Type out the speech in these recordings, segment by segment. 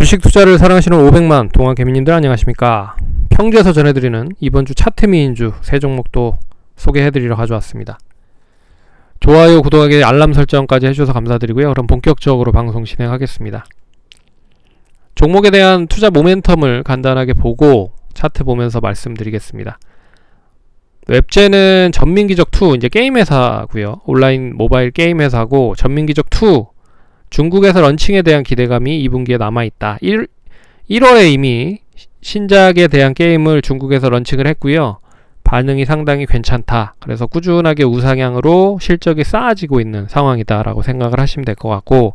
주식 투자를 사랑하시는 500만 동안 개미님들 안녕하십니까? 평주에서 전해드리는 이번 주 차트 미인주 세 종목도 소개해드리러 가져왔습니다. 좋아요, 구독하기, 알람 설정까지 해주셔서 감사드리고요. 그럼 본격적으로 방송 진행하겠습니다. 종목에 대한 투자 모멘텀을 간단하게 보고 차트 보면서 말씀드리겠습니다. 웹제는 전민기적2 이제 게임 회사고요. 온라인 모바일 게임 회사고 전민기적2 중국에서 런칭에 대한 기대감이 2분기에 남아있다. 1, 1월에 이미 신작에 대한 게임을 중국에서 런칭을 했고요. 반응이 상당히 괜찮다. 그래서 꾸준하게 우상향으로 실적이 쌓아지고 있는 상황이다라고 생각을 하시면 될 것 같고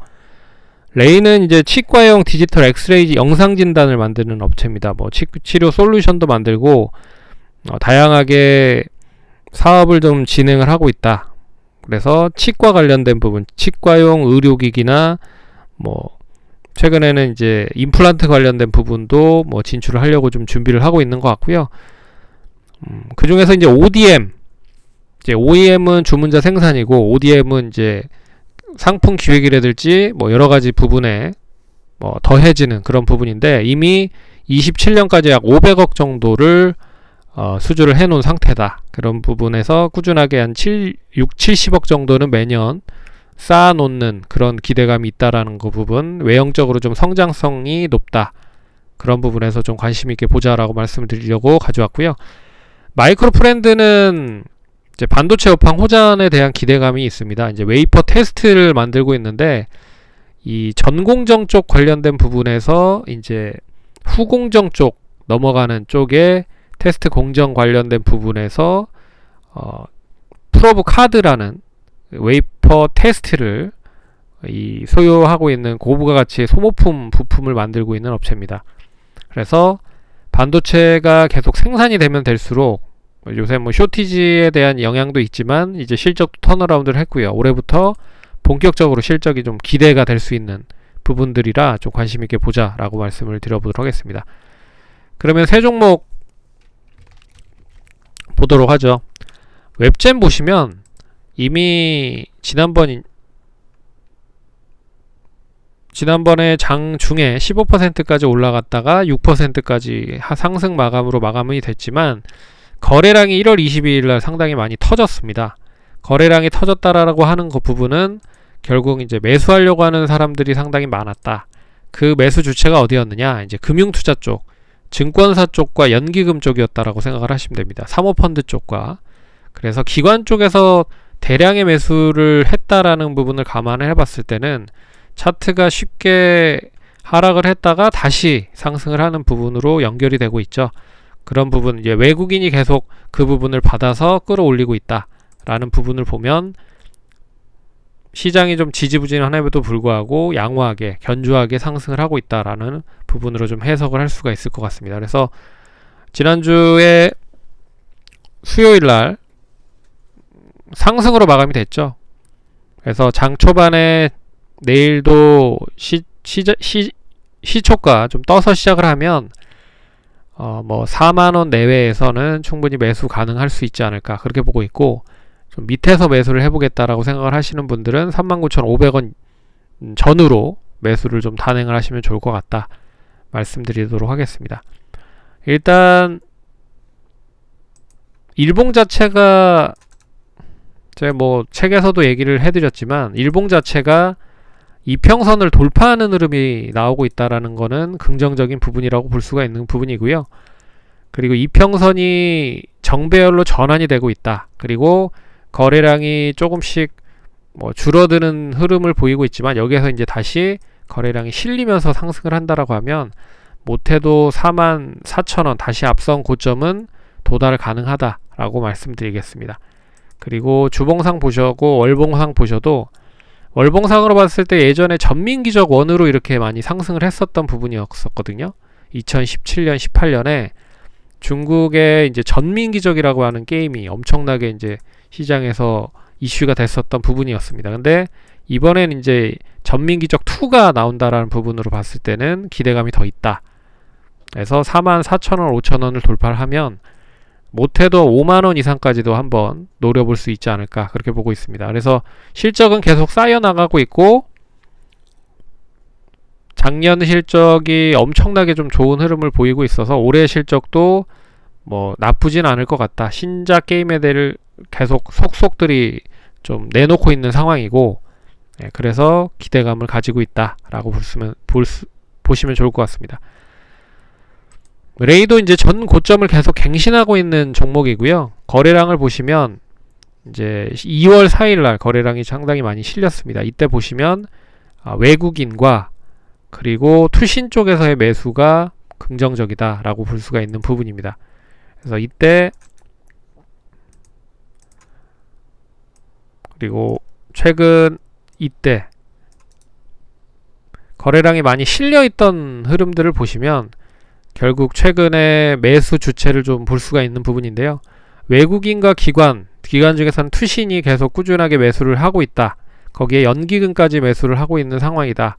레이는 이제 치과용 디지털 엑스레이 영상 진단을 만드는 업체입니다. 뭐 치, 치료 솔루션도 만들고 어, 다양하게 사업을 좀 진행을 하고 있다. 그래서 치과 관련된 부분, 치과용 의료기기나 뭐 최근에는 이제 임플란트 관련된 부분도 뭐 진출을 하려고 좀 준비를 하고 있는 것 같고요. 음, 그 중에서 이제 ODM, 이제 OEM은 주문자 생산이고 ODM은 이제 상품 기획이라든지 뭐 여러 가지 부분에 뭐 더해지는 그런 부분인데 이미 27년까지 약 500억 정도를 어, 수주를 해놓은 상태다. 그런 부분에서 꾸준하게 한 7, 6, 70억 정도는 매년 쌓아놓는 그런 기대감이 있다라는 그 부분 외형적으로 좀 성장성이 높다. 그런 부분에서 좀 관심 있게 보자라고 말씀을 드리려고 가져왔고요. 마이크로 프렌드는 이제 반도체 업황 호전에 대한 기대감이 있습니다. 이제 웨이퍼 테스트를 만들고 있는데 이 전공정 쪽 관련된 부분에서 이제 후공정 쪽 넘어가는 쪽에 테스트 공정 관련된 부분에서 어, 프로브 카드라는 웨이퍼 테스트를 이 소유하고 있는 고부가 가치의 소모품 부품을 만들고 있는 업체입니다. 그래서 반도체가 계속 생산이 되면 될수록 요새 뭐 쇼티지에 대한 영향도 있지만 이제 실적도 턴어라운드를 했고요. 올해부터 본격적으로 실적이 좀 기대가 될 수 있는 부분들이라 좀 관심 있게 보자라고 말씀을 드려보도록 하겠습니다. 그러면 세 종목 보도록 하죠. 웹젠 보시면 이미 지난번 지난번에 장 중에 15%까지 올라갔다가 6%까지 상승 마감으로 마감이 됐지만 거래량이 1월 22일 날 상당히 많이 터졌습니다. 거래량이 터졌다라고 하는 그 부분은 결국 이제 매수하려고 하는 사람들이 상당히 많았다. 그 매수 주체가 어디였느냐? 이제 금융 투자 쪽, 증권사 쪽과 연기금 쪽이었다라고 생각을 하시면 됩니다. 사모펀드 쪽과 그래서 기관 쪽에서 대량의 매수를 했다라는 부분을 감안을 해봤을 때는 차트가 쉽게 하락을 했다가 다시 상승을 하는 부분으로 연결이 되고 있죠. 그런 부분 이제 외국인이 계속 그 부분을 받아서 끌어올리고 있다라는 부분을 보면 시장이 좀 지지부진함에도 불구하고 양호하게 견주하게 상승을 하고 있다라는 부분으로 좀 해석을 할 수가 있을 것 같습니다. 그래서 지난주에 수요일 날 상승으로 마감이 됐죠. 그래서 장 초반에 내일도 시, 시, 시, 시초가 좀 떠서 시작을 하면 어, 뭐 4만원 내외에서는 충분히 매수 가능할 수 있지 않을까 그렇게 보고 있고 좀 밑에서 매수를 해보겠다라고 생각을 하시는 분들은 39,500원 전후로 매수를 좀 단행을 하시면 좋을 것 같다 말씀드리도록 하겠습니다. 일단 일봉 자체가 제가 뭐 책에서도 얘기를 해드렸지만 일봉 자체가 이평선을 돌파하는 흐름이 나오고 있다라는 거는 긍정적인 부분이라고 볼 수가 있는 부분이고요. 그리고 이평선이 정배열로 전환이 되고 있다. 그리고 거래량이 조금씩 뭐 줄어드는 흐름을 보이고 있지만 여기에서 이제 다시 거래량이 실리면서 상승을 한다라고 하면 못해도 4만 4천 원 다시 앞선 고점은 도달 가능하다라고 말씀드리겠습니다. 그리고 주봉상 보셔고 월봉상 보셔도 월봉상으로 봤을 때 예전에 전민기적 원으로 이렇게 많이 상승을 했었던 부분이었었거든요. 2017년, 18년에 중국의 이제 전민기적이라고 하는 게임이 엄청나게 이제 시장에서 이슈가 됐었던 부분이었습니다. 근데 이번엔 이제 전민기적 2가 나온다라는 부분으로 봤을 때는 기대감이 더 있다. 그래서 4만 4천 원, 5천 원을 돌파를 하면 못해도 5만 원 이상까지도 한번 노려볼 수 있지 않을까 그렇게 보고 있습니다. 그래서 실적은 계속 쌓여 나가고 있고 작년 실적이 엄청나게 좀 좋은 흐름을 보이고 있어서 올해 실적도 뭐 나쁘진 않을 것 같다. 신작 게임에 대해 계속 속속들이 좀 내놓고 있는 상황이고 예, 그래서 기대감을 가지고 있다라고 볼수면 볼 수, 보시면 좋을 것 같습니다. 레이도 이제 전 고점을 계속 갱신하고 있는 종목이고요. 거래량을 보시면 이제 2월 4일 날 거래량이 상당히 많이 실렸습니다. 이때 보시면 아, 외국인과 그리고 투신 쪽에서의 매수가 긍정적이다라고 볼 수가 있는 부분입니다. 그래서 이때 그리고 최근 이때 거래량이 많이 실려 있던 흐름들을 보시면 결국 최근에 매수 주체를 좀 볼 수가 있는 부분인데요. 외국인과 기관, 기관 중에서는 투신이 계속 꾸준하게 매수를 하고 있다. 거기에 연기금까지 매수를 하고 있는 상황이다.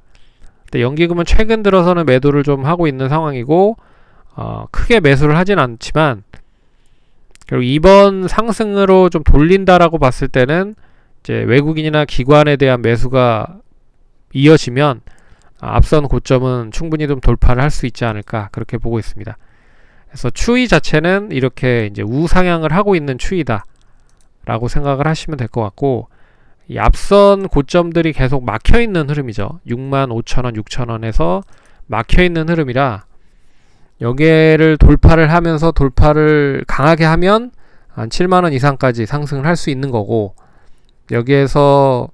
근데 연기금은 최근 들어서는 매도를 좀 하고 있는 상황이고 어, 크게 매수를 하진 않지만 결국 이번 상승으로 좀 돌린다라고 봤을 때는 이제 외국인이나 기관에 대한 매수가 이어지면 아, 앞선 고점은 충분히 좀 돌파를 할 수 있지 않을까 그렇게 보고 있습니다. 그래서 추이 자체는 이렇게 이제 우상향을 하고 있는 추이다라고 생각을 하시면 될 것 같고 이 앞선 고점들이 계속 막혀 있는 흐름이죠. 6만 5천 원, 6천 원에서 막혀 있는 흐름이라 여기를 돌파를 하면서 돌파를 강하게 하면 한 7만 원 이상까지 상승을 할 수 있는 거고 여기에서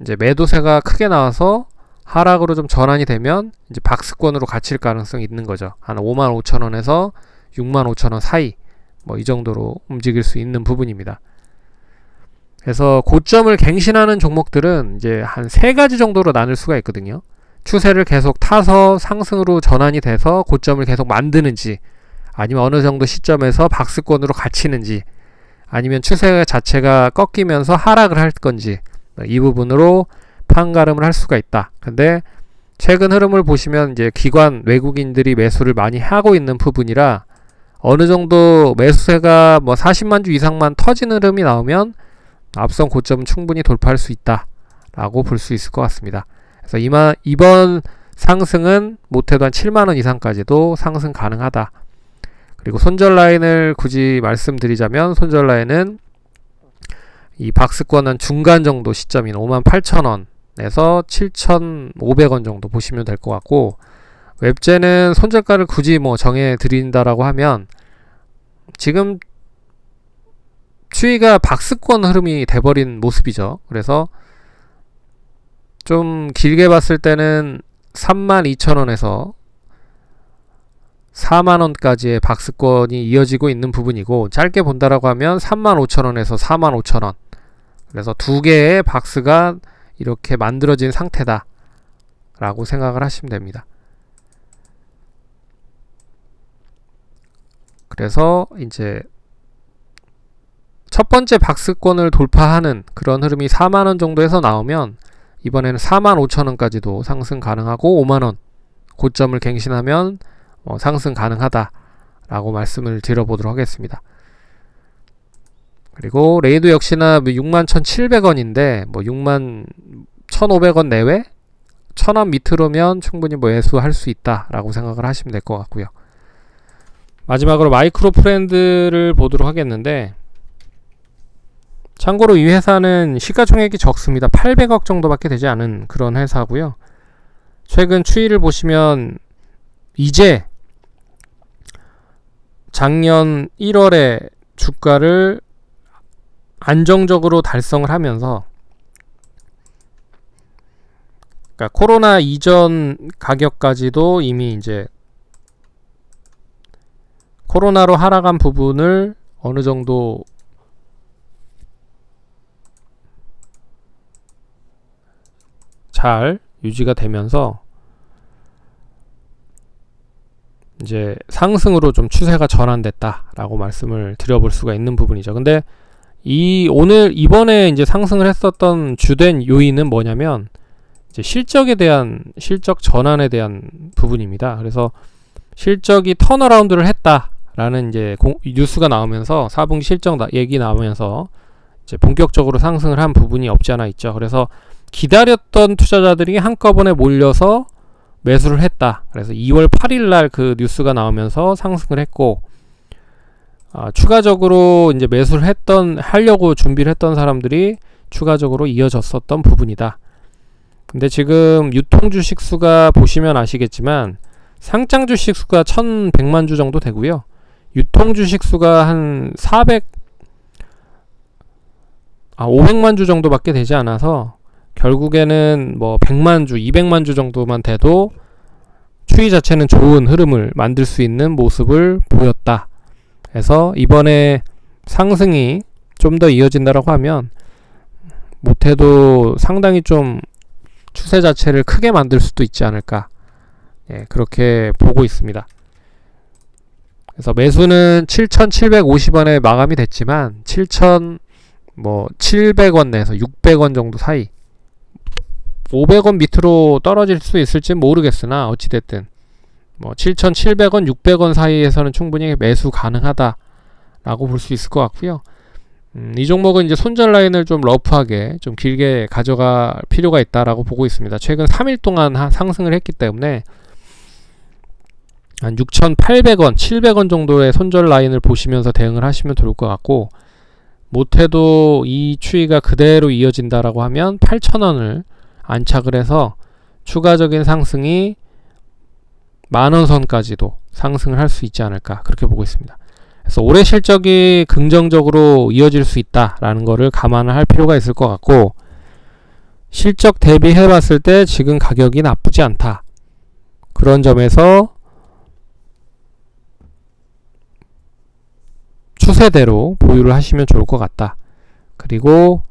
이제 매도세가 크게 나와서 하락으로 좀 전환이 되면 이제 박스권으로 갇힐 가능성이 있는 거죠. 한 5만 5천 원에서 6만 5천 원 사이 뭐 이 정도로 움직일 수 있는 부분입니다. 그래서 고점을 갱신하는 종목들은 이제 한 세 가지 정도로 나눌 수가 있거든요. 추세를 계속 타서 상승으로 전환이 돼서 고점을 계속 만드는지 아니면 어느 정도 시점에서 박스권으로 갇히는지 아니면 추세 자체가 꺾이면서 하락을 할 건지 이 부분으로 판가름을 할 수가 있다. 근데 최근 흐름을 보시면 이제 기관 외국인들이 매수를 많이 하고 있는 부분이라 어느 정도 매수세가 뭐 40만 주 이상만 터지는 흐름이 나오면 앞선 고점은 충분히 돌파할 수 있다 라고 볼 수 있을 것 같습니다. 그래서 이만 이번 상승은 못해도 한 7만 원 이상까지도 상승 가능하다. 그리고 손절 라인을 굳이 말씀드리자면 손절 라인은 이 박스권은 중간 정도 시점인 5만 8천 원 에서 7,500원 정도 보시면 될 것 같고 웹제는 손절가를 굳이 뭐 정해 드린다라고 하면 지금 추이가 박스권 흐름이 돼버린 모습이죠. 그래서 좀 길게 봤을 때는 32,000원에서 4만원까지의 박스권이 이어지고 있는 부분이고 짧게 본다라고 하면 35,000원에서 45,000원 그래서 두 개의 박스가 이렇게 만들어진 상태다 라고 생각을 하시면 됩니다. 그래서 이제 첫 번째 박스권을 돌파하는 그런 흐름이 4만원 정도에서 나오면 이번에는 4만 5천원까지도 상승 가능하고 5만원 고점을 갱신하면 어, 상승 가능하다 라고 말씀을 드려보도록 하겠습니다. 그리고 레이도 역시나 61,700원인데 뭐 6만 1,500원 내외 1,000원 밑으로면 충분히 뭐 매수할 수 있다라고 생각을 하시면 될 것 같고요. 마지막으로 마이크로 프렌드를 보도록 하겠는데 참고로 이 회사는 시가총액이 적습니다. 800억 정도밖에 되지 않은 그런 회사고요. 최근 추이를 보시면 이제 작년 1월에 주가를 안정적으로 달성을 하면서 그러니까 코로나 이전 가격까지도 이미 이제 코로나로 하락한 부분을 어느 정도 잘 유지가 되면서 이제 상승으로 좀 추세가 전환됐다라고 말씀을 드려볼 수가 있는 부분이죠. 근데 이 오늘 이번에 이제 상승을 했었던 주된 요인은 뭐냐면 이제 실적에 대한 실적 전환에 대한 부분입니다. 그래서 실적이 턴어라운드를 했다라는 이제 공, 뉴스가 나오면서 4분기 실적 나, 얘기 나오면서 이제 본격적으로 상승을 한 부분이 없지 않아 있죠. 그래서 기다렸던 투자자들이 한꺼번에 몰려서 매수를 했다. 그래서 2월 8일 날 그 뉴스가 나오면서 상승을 했고 아, 추가적으로 이제 매수를 했던 하려고 준비를 했던 사람들이 추가적으로 이어졌었던 부분이다. 근데 지금 유통 주식 수가 보시면 아시겠지만 상장 주식 수가 1,100만 주 정도 되고요. 유통 주식 수가 한 400, 아, 500만 주 정도밖에 되지 않아서 결국에는 뭐 100만 주, 200만 주 정도만 돼도 추이 자체는 좋은 흐름을 만들 수 있는 모습을 보였다. 그래서 이번에 상승이 좀 더 이어진다라고 하면 못해도 상당히 좀 추세 자체를 크게 만들 수도 있지 않을까. 예, 그렇게 보고 있습니다. 그래서 매수는 7,750원에 마감이 됐지만 7,000뭐 700원 내에서 600원 정도 사이 500원 밑으로 떨어질 수 있을지 모르겠으나 어찌됐든 뭐 7,700원, 600원 사이에서는 충분히 매수 가능하다라고 볼 수 있을 것 같고요. 음, 이 종목은 이제 손절 라인을 좀 러프하게 좀 길게 가져갈 필요가 있다라고 보고 있습니다. 최근 3일 동안 하, 상승을 했기 때문에 한 6,800원, 700원 정도의 손절 라인을 보시면서 대응을 하시면 좋을 것 같고 못해도 이 추이가 그대로 이어진다라고 하면 8,000원을 안착을 해서 추가적인 상승이 만원 선까지도 상승을 할 수 있지 않을까 그렇게 보고 있습니다. 그래서 올해 실적이 긍정적으로 이어질 수 있다라는 거를 감안을 할 필요가 있을 것 같고 실적 대비해 봤을 때 지금 가격이 나쁘지 않다. 그런 점에서 추세대로 보유를 하시면 좋을 것 같다. 그리고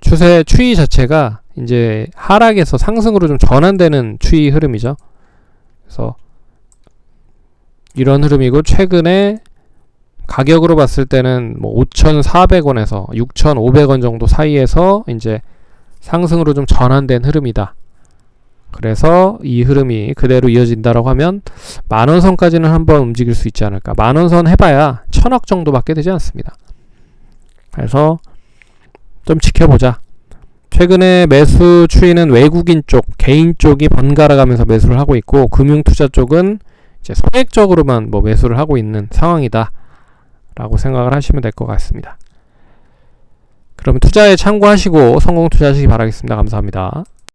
추세 추이 자체가 이제 하락에서 상승으로 좀 전환되는 추이 흐름이죠. 그래서 이런 흐름이고 최근에 가격으로 봤을 때는 뭐 5,400원에서 6,500원 정도 사이에서 이제 상승으로 좀 전환된 흐름이다. 그래서 이 흐름이 그대로 이어진다라고 하면 만원 선까지는 한번 움직일 수 있지 않을까. 만원 선 해봐야 천억 정도밖에 되지 않습니다. 그래서 좀 지켜보자. 최근에 매수 추이는 외국인 쪽, 개인 쪽이 번갈아 가면서 매수를 하고 있고 금융 투자 쪽은 이제 소액적으로만 뭐 매수를 하고 있는 상황이다. 라고 생각을 하시면 될 것 같습니다. 그럼 투자에 참고하시고 성공 투자하시기 바라겠습니다. 감사합니다.